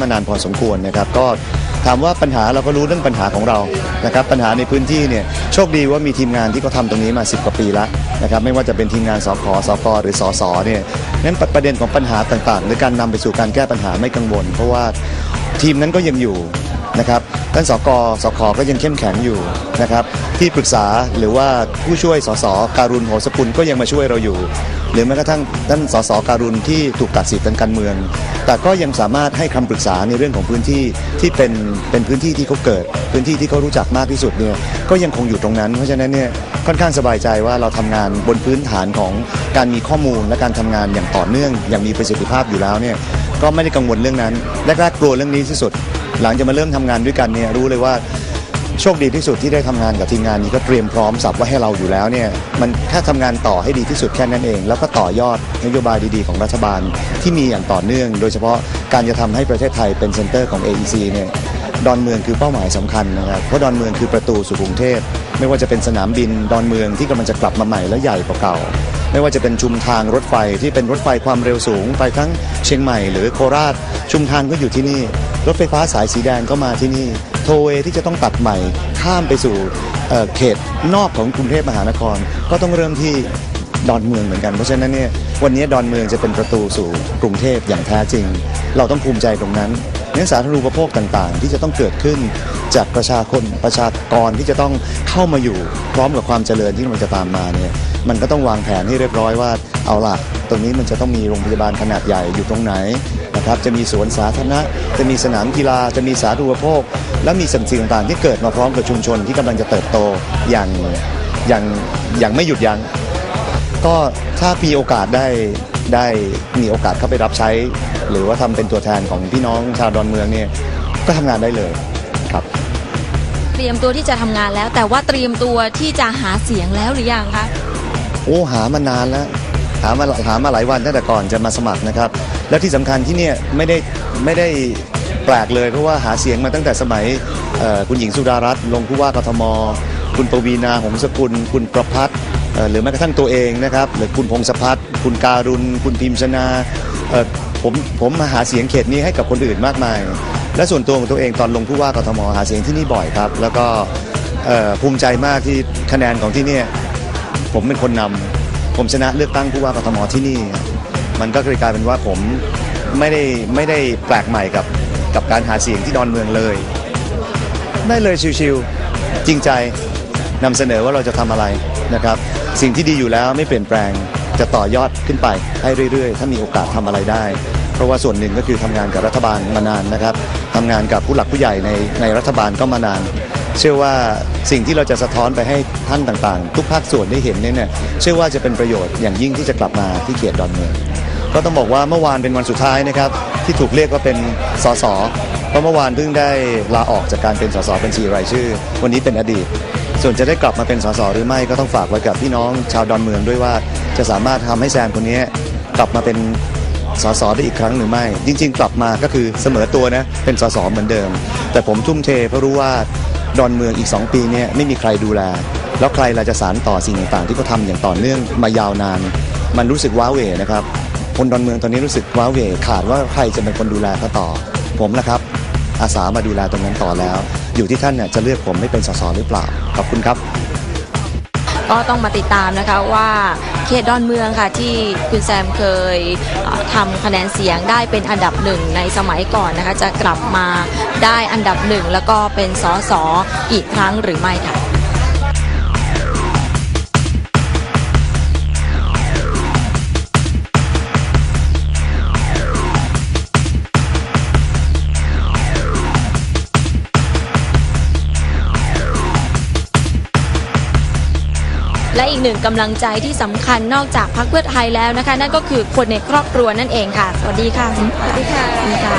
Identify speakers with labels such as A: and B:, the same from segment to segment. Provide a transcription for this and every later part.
A: มานานพอสมควรนะครับก็ถามว่าปัญหาเราก็รู้เรื่องปัญหาของเรานะครับปัญหาในพื้นที่เนี่ยโชคดีว่ามีทีมงานที่เขาทำตรงนี้มา 10 กว่าปีแล้วนะครับไม่ว่าจะเป็นทีมงานสคสกหรือสสเนี่ยนั้นประเด็นของปัญหาต่างๆ หรือการนำไปสู่การแก้ปัญหาไม่กังวล เพราะว่าทีมนั้นก็ยังอยู่ นะครับท่านสกสคก็ยังเข้มแข็งอยู่นะครับที่ปรึกษาหรือว่าผู้ช่วยสสการุณโหสกุลก็ยังมาช่วยเราอยู่ หรือแม้กระทั่งท่านสสการุณที่ถูกตัดสิทธิ์ทางการเมือง แต่ก็ยังสามารถให้คำปรึกษาในเรื่องของพื้นที่ที่เป็นเป็นพื้นที่ที่เขาเกิด พื้นที่ที่เขารู้จักมากที่สุดเนี่ยก็ยังคงอยู่ตรงนั้น เพราะฉะนั้นเนี่ยค่อนข้างสบายใจว่าเราทำงานบนพื้นฐานของการมีข้อมูลและการทำงานอย่างต่อเนื่อง อย่างมีประสิทธิภาพอยู่แล้วเนี่ย ก็ไม่ได้กังวลเรื่องนั้นแรกๆกลัวเรื่องนี้ที่สุด หลังจากมาเริ่มทำงานด้วยกันเนี่ยรู้เลยว่าโชคดีที่สุดที่ได้ทำงานกับทีมงานนี้ก็เตรียมพร้อมสับไว้ให้เราอยู่แล้วเนี่ยมันแค่ทำงานต่อให้ดีที่สุดแค่นั้นเอง แล้วก็ต่อยอดนโยบายดีๆของรัฐบาลที่มีอย่างต่อเนื่อง โดยเฉพาะการจะทำให้ประเทศไทยเป็นเซ็นเตอร์ของ AEC เนี่ยดอนเมืองคือเป้าหมายสำคัญนะครับเพราะดอนเมืองคือประตูสู่กรุงเทพไม่ว่าจะเป็นสนามบินดอนเมืองที่กำลังจะกลับมาใหม่และใหญ่กว่าเก่า ไม่ว่าจะเป็นชุมทางรถไฟที่เป็นรถไฟความเร็วสูง ไปทั้งเชียงใหม่ หรือโคราช ชุมทางก็อยู่ที่นี่ รถไฟฟ้าสายสีแดงก็มาที่นี่ โทเวย์ที่จะต้องตัดใหม่ ข้ามไปสู่เเขตนอกของกรุงเทพมหานคร ก็ต้องเริ่มที่ดอนเมืองเหมือนกัน เพราะฉะนั้นเนี่ยวันนี้ดอนเมืองจะเป็นประตูสู่กรุงเทพอย่างแท้จริง เราต้องภูมิใจตรงนั้นเนื้อสาธารณูปโภคต่างๆ ที่จะต้องเกิดขึ้นจากประชาชนประชากรที่จะต้องเข้ามาอยู่พร้อมกับความเจริญที่มันจะตามมาเนี่ย มันก็ต้องวางแผนให้เรียบร้อยว่าเอาล่ะตรงนี้มันจะต้องมีโรงพยาบาลขนาดใหญ่อยู่ตรงไหนนะครับจะมีสวนสาธารณะจะมีสนามกีฬาจะมีสาธารณูปโภค และมีสิ่งต่างๆ ที่เกิดมาพร้อมกับชุมชนที่กำลังจะเติบโตอย่างอย่างอย่างไม่หยุดยัง้งก็ถ้ามีโอกาสได้ได้มีโอกาสเข้าไปรับใช้ หรือว่าทำเป็นตัวแทนของพี่น้องชาวดอนเมืองเนี่ยก็ทำงานได้เลยครับ
B: เตรียมตัวที่จะทำงานแล้ว แต่ว่าเตรียมตัวที่จะหาเสียงแล้วหรือยังคะ
A: โอ้หามานานแล้วหามาหามาหลายวันตั้งแต่ก่อนจะมาสมัครนะครับ แล้วที่สำคัญที่เนี่ยไม่ได้ไม่ได้แปลกเลยเพราะว่าหาเสียงมาตั้งแต่สมัยเอ่อคุณหญิงสุดารัตน์ลงผู้ว่ากทม คุณปวีนาหงสกุล คุณประพัฒน์เอ่อหรือแม้กระทั่งตัวเองนะครับหรือคุณพงศพัฒน์คุณการุณ คุณพิมชนาเอ่อผมผมมาหาเสียงเขตนี้ให้กับคนอื่นมากมาย และส่วนตัวของตัวเองตอนลงผู้ว่ากทม หาเสียงที่นี่บ่อยครับ แล้วก็เอ่อภูมิใจมากที่คะแนนของที่เนี่ย ผมเป็นคนนำผมชนะเลือกตั้งผู้ว่ากทมที่นี่ มันก็เลยกลายเป็นว่าผมไม่ได้ไม่ได้แปลกใหม่กับกับการหาเสียงที่ดอนเมืองเลย ได้เลยชิวๆจริงใจนำเสนอว่าเราจะทำอะไรนะครับ สิ่งที่ดีอยู่แล้วไม่เปลี่ยนแปลงจะต่อยอดขึ้นไปให้เรื่อยๆ ถ้ามีโอกาสทำอะไรได้ เพราะว่าส่วนหนึ่งก็คือทำงานกับรัฐบาลมานานนะครับทำงานกับผู้หลักผู้ใหญ่ในในรัฐบาลก็มานาน เชื่อว่าสิ่งที่เราจะสะท้อนไปให้ท่านต่างๆ ทุกภาคส่วนได้เห็นเนี่ยเชื่อว่าจะเป็นประโยชน์อย่างยิ่งที่จะกลับมาที่เขตดอนเมืองก็ต้องบอกว่าเมื่อวานเป็นวันสุดท้ายนะครับที่ถูกเรียกว่าเป็นสสเพราะเมื่อวานเพิ่งได้ลาออกจากการเป็นสสบัญชีรายชื่อ วันนี้เป็นอดีต ส่วนจะได้กลับมาเป็นสสหรือไม่ก็ต้องฝากไว้กับพี่น้องชาวดอนเมืองด้วยว่าจะสามารถทำให้แซมคนนี้กลับมาเป็นสสได้อีกครั้งหรือไม่ จริง ๆ กลับมาก็คือเสมอตัวนะเป็นสสเหมือนเดิม แต่ผมทุ่มเทเพราะรู้ว่า ดอนเมืองอีก 2 ปีเนี่ยไม่มีใครดูแล แล้วใครเราจะสารต่อสิ่งต่างๆ ที่เขาทำอย่างต่อเนื่องมายาวนาน มันรู้สึกว้าเหวนะครับคนดอนเมืองตอนนี้รู้สึกว้าเหวขาดว่าใครจะเป็นคนดูแลเขาต่อ ผมละครับ อาสามาดูแลตรงนั้นต่อแล้ว อยู่ที่ท่านเนี่ยจะเลือกผมไม่เป็นสสหรือเปล่าขอบคุณครับ
B: ก็ต้องมาติดตามนะคะว่าเขตดอนเมืองค่ะที่คุณแซมเคยทำคะแนนเสียงได้เป็นอันดับหนึ่งในสมัยก่อนนะคะจะกลับมาได้อันดับหนึ่งแล้วก็เป็นสสอีกครั้งหรือไม่ค่ะ และอีกหนึ่งกำลังใจที่สำคัญนอกจากพรรคเพื่อไทยแล้วนะคะ นั่นก็คือคนในครอบครัวนั่นเองค่ะสวัสดีค่ะ สวัสดีค่ะสวัสดีค่ะ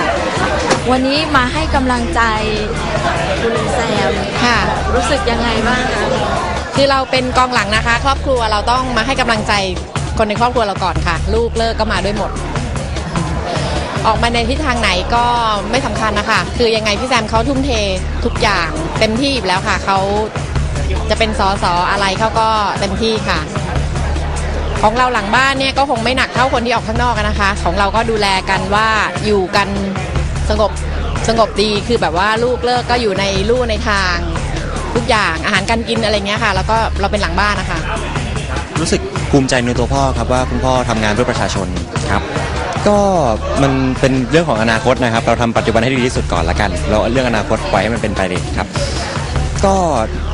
B: วันนี้มาให้กำลังใจคุณลุงแซม
C: ค่ะ
B: รู้สึกยังไงบ้างคะ
C: คือเราเป็นกองหลังนะคะ ครอบครัวเราต้องมาให้กำลังใจคนในครอบครัวเราก่อนค่ะ ลูกเลิกก็มาด้วยหมด ออกมาในทิศทางไหนก็ไม่สำคัญนะคะ คือยังไงพี่แซมเขาทุ่มเททุกอย่างเต็มที่อยู่แล้วค่ะเขา จะเป็นสอสออะไรเขาก็เต็มที่ค่ะ ของเราหลังบ้านเนี่ยก็คงไม่หนักเท่าคนที่ออกข้างนอกนะคะ ของเราก็ดูแลกันว่าอยู่กันสงบสงบดีคือแบบว่าลูกเลิกก็อยู่ในลู่ในทางทุกอย่างอาหารการกินอะไรเงี้ยค่ะ แล้วก็เราเป็นหลังบ้านนะคะ
D: รู้สึกภูมิใจในตัวพ่อครับว่าคุณพ่อทำงานเพื่อประชาชนครับ ก็มันเป็นเรื่องของอนาคตนะครับ เราทำปัจจุบันให้ดีที่สุดก่อนละกัน เราเอาเรื่องอนาคตไว้ให้มันเป็นไปเลยครับ ก็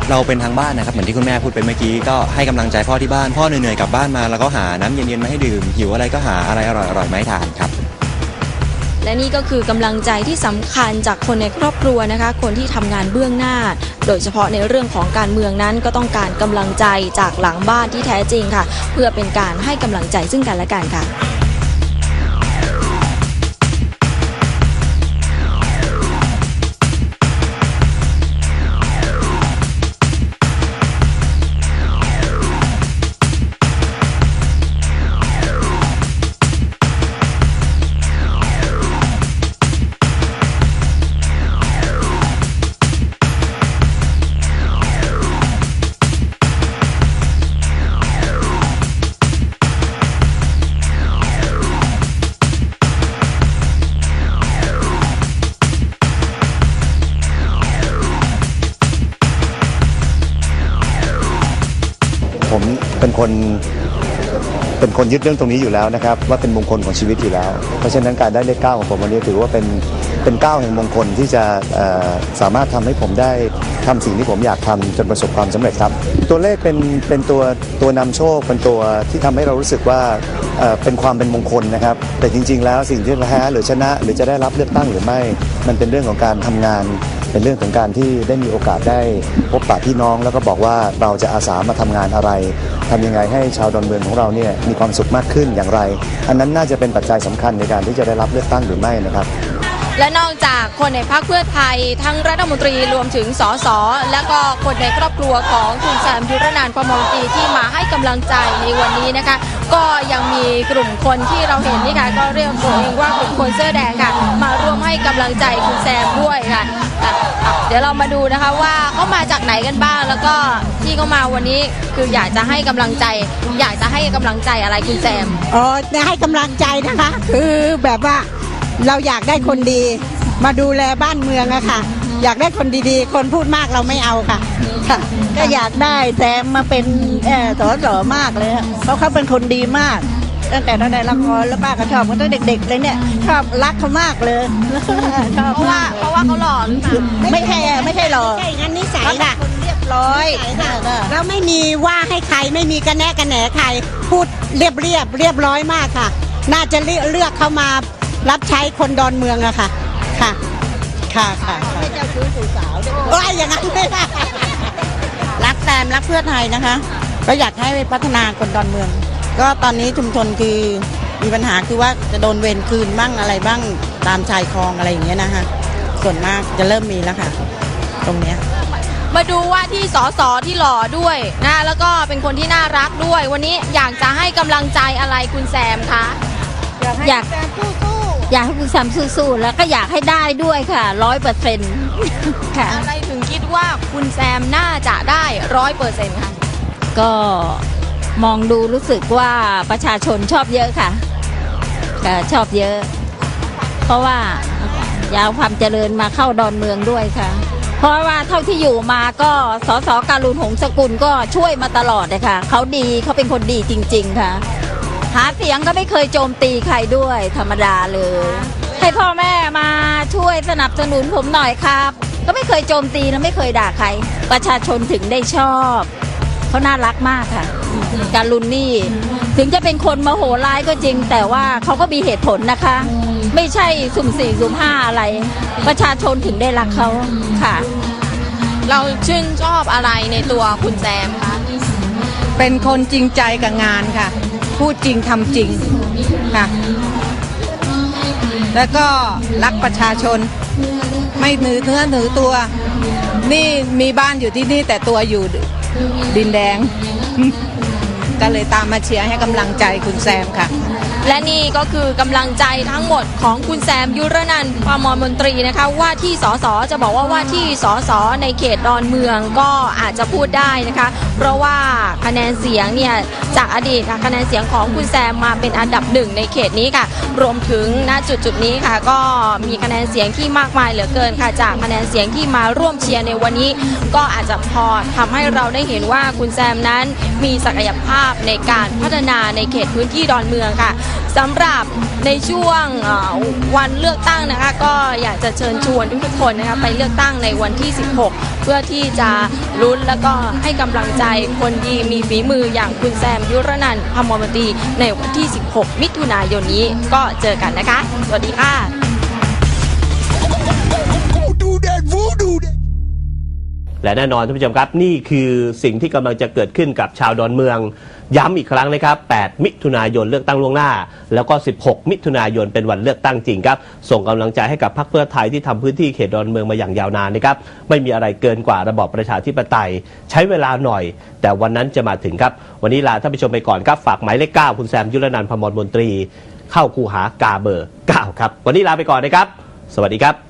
D: เราเป็นทางบ้านนะครับเหมือนที่คุณแม่พูดไปเมื่อกี้ก็ให้กำลังใจพ่อที่บ้านพ่อเหนื่อยๆกลับบ้านมาแล้วก็หาน้ำเย็นๆมาให้ดื่มหิวอะไรก็หาอะไรอร่อยๆมาให้ทานครับ
B: และนี่ก็คือกำลังใจที่สำคัญจากคนในครอบครัวนะคะ คนที่ทำงานเบื้องหน้า โดยเฉพาะในเรื่องของการเมืองนั้นก็ต้องการกำลังใจจากหลังบ้านที่แท้จริงค่ะ เพื่อเป็นการให้กำลังใจซึ่งกันและกันค่ะ
A: เป็นคนเป็นคนยึดเรื่องตรงนี้อยู่แล้วนะครับ ว่าเป็นมงคลของชีวิตอยู่แล้ว เพราะฉะนั้นการได้เลขเก้าของผมวันนี้ถือว่าเป็นเป็นก้าวแห่งมงคลที่จะสามารถทำให้ผมได้ทำสิ่งที่ผมอยากทำจนประสบความสำเร็จครับ ตัวเลขเป็นเป็นตัวตัวนำโชคเป็นตัวที่ทำให้เรารู้สึกว่าเอ่อเป็นความเป็นมงคลนะครับ แต่จริง ๆ แล้วสิ่งที่แพ้หรือชนะ หรือจะได้รับเลือกตั้งหรือไม่ มันเป็นเรื่องของการทำงาน เป็นเรื่องของการที่ได้มีโอกาสได้พบปะพี่น้อง แล้วก็บอกว่าเราจะอาสามาทำงานอะไรทำยังไงให้ชาวดอนเมืองของเราเนี่ยมีความสุขมากขึ้นอย่างไร อันนั้นน่าจะเป็นปัจจัยสำคัญในการที่จะได้รับเลือกตั้งหรือไม่นะครับ
B: และนอกจากคนในพรรคเพื่อไทยทั้งรัฐมนตรีรวมถึงสสและก็คนในครอบครัวของคุณแซมยุรนันท์ประมงตรีที่มาให้กำลังใจในวันนี้นะคะ ก็ยังมีกลุ่มคนที่เราเห็นนี่ค่ะก็เรียกตัวเองว่ากลุ่มคนเสื้อแดงค่ะ มาร่วมให้กำลังใจคุณแซมด้วยค่ะเดี๋ยวเรามาดูนะคะว่าเขามาจากไหนกันบ้าง แล้วก็ที่เขามาวันนี้คืออยากจะให้กำลังใจ อยากจะให้กำลังใจอะไรคุณแซม
E: อ๋อจะให้กำลังใจนะคะ คือแบบว่า เราอยากได้คนดี มาดูแลบ้านเมืองอะค่ะ อยากได้คนดีๆ คนพูดมากเราไม่เอาค่ะค่ะ ก็อยากได้แซมมาเป็นเออสอสอมากเลยอะเพราะเขาเป็นคนดีมาก ตั้งแต่เราได้ละครแล้วป้าก็ชอบเขาตั้งเด็กๆเลยเนี่ย ชอบรักเขามากเลย ชอบ
B: เพราะว่า
E: มาก
B: เพราะว่าเขาหล่อหรือเปล่า
E: ไม่ใช่ไม่ใช่หรอก
F: ใช่งั้นนิสัย
E: เขาเป็น
F: ล่ะ
E: คนเรียบร้อยแล้วไม่มีว่าให้ใครไม่มีกระแนะกระแหนใคร พูดเรียบเรียบเรียบร้อยมากค่ะ น่าจะเลือกเลือกเข้ามา รับใช้คนดอนเมืองอะค่ะ ค่ะ ค่ะค่ะไม่เจ้าชู้สู่สาวด้วยอย่างนั้นไม่ได้รักแซมรักเพื่อไทยนะคะ ก็อยากให้พัฒนาคนดอนเมือง ก็ตอนนี้ชุมชนคือมีปัญหาคือว่าจะโดนเวรคืนบ้างอะไรบ้างตามชายคลองอะไรอย่างเงี้ยนะคะส่วนมากจะเริ่มมีแล้วค่ะ ตรงเนี้ย
B: มาดูว่าที่สสที่หล่อด้วยนะแล้วก็เป็นคนที่น่ารักด้วย วันนี้อยากจะให้กำลังใจอะไรคุณแซมคะ
F: อยากอยาก ให้คุณแซมสู้ๆ แล้วก็อยากให้ได้ด้วยค่ะร้อยเปอร์เซ็นต์ค่ะ
B: อะไรถึงคิดว่าคุณแซมน่าจะได้ร้อยเปอร์เซ็นต์ค่ะ
F: ก็มองดูรู้สึกว่าประชาชนชอบเยอะค่ะค่ะชอบเยอะ เพราะว่าอยาวความเจริญมาเข้าดอนเมืองด้วยค่ะ เพราะว่าเท่าที่อยู่มาก็สสการุณหงสกุลก็ช่วยมาตลอดเลยค่ะเขาดีเขาเป็นคนดีจริง ๆ ค่ะ หาเสียงก็ไม่เคยโจมตีใครด้วยธรรมดาเลย ให้พ่อแม่มาช่วยสนับสนุนผมหน่อยครับ ก็ไม่เคยโจมตีนะไม่เคยด่าใคร ประชาชนถึงได้ชอบเขาน่ารักมากค่ะ การลุนนี่ ถึงจะเป็นคนมโหร้ายก็จริง แต่ว่าเขาก็มีเหตุผลนะคะ ไม่ใช่สุ่มสี่สุ่มห้าอะไร ประชาชนถึงได้รักเขาค่ะ
B: เราชื่นชอบอะไรในตัวคุณแซมคะ
G: เป็นคนจริงใจกับงานค่ะ พูดจริงทำจริงค่ะแล้วก็รักประชาชน ไม่หนือเนื้อหนือตัว นี่มีบ้านอยู่ที่นี่แต่ตัวอยู่ดินแดง ก็เลยตามมาเชียร์ให้กำลังใจคุณแซมค่ะ
B: และนี่ก็คือกำลังใจทั้งหมดของคุณแซมยุรนันท์พมรมนตรีนะคะว่าที่สสจะบอกว่าว่าที่สสในเขตดอนเมืองก็อาจจะพูดได้นะคะ เพราะว่าคะแนนเสียงเนี่ยจากอดีตคะแนนเสียงของคุณแซมมาเป็นอันดับหนึ่งในเขตนี้ค่ะ รวมถึงณจุดจุดนี้ค่ะ ก็มีคะแนนเสียงที่มากมายเหลือเกินค่ะ จากคะแนนเสียงที่มาร่วมเชียร์ในวันนี้ ก็อาจจะพอทำให้เราได้เห็นว่าคุณแซมนั้นมีศักยภาพในการพัฒนาในเขตพื้นที่ดอนเมืองค่ะ สำหรับในช่วงวันเลือกตั้งนะคะ ก็อยากจะเชิญชวนทุกคนนะคะไปเลือกตั้งในวันที่ 16 เพื่อที่จะลุ้นแล้วก็ให้กำลังใจคนดีมีฝีมืออย่างคุณแซมยุรนันท์พมรมตีในวันที่ 16 มิถุนายนนี้ก็เจอกันนะคะ สวัสดีค่ะ
H: และแน่นอนท่านผู้ชมครับนี่คือสิ่งที่กำลังจะเกิดขึ้นกับชาวดอนเมือง ย้ำอีกครั้งนะครับ 8 มิถุนายนเลือกตั้งล่วงหน้า แล้วก็ 16 มิถุนายนเป็นวันเลือกตั้งจริงครับ ส่งกำลังใจให้กับพรรคเพื่อไทยที่ทำพื้นที่เขตดอนเมืองมาอย่างยาวนานนะครับ ไม่มีอะไรเกินกว่าระบอบประชาธิปไตย ใช้เวลาหน่อย แต่วันนั้นจะมาถึงครับ วันนี้ลาท่านผู้ชมไปก่อนครับ ฝากหมายเลข9คุณแซมยุรนันท์พมรมนตรี เข้าคูหากาเบอร์9ครับ วันนี้ลาไปก่อนนะครับ สวัสดีครับ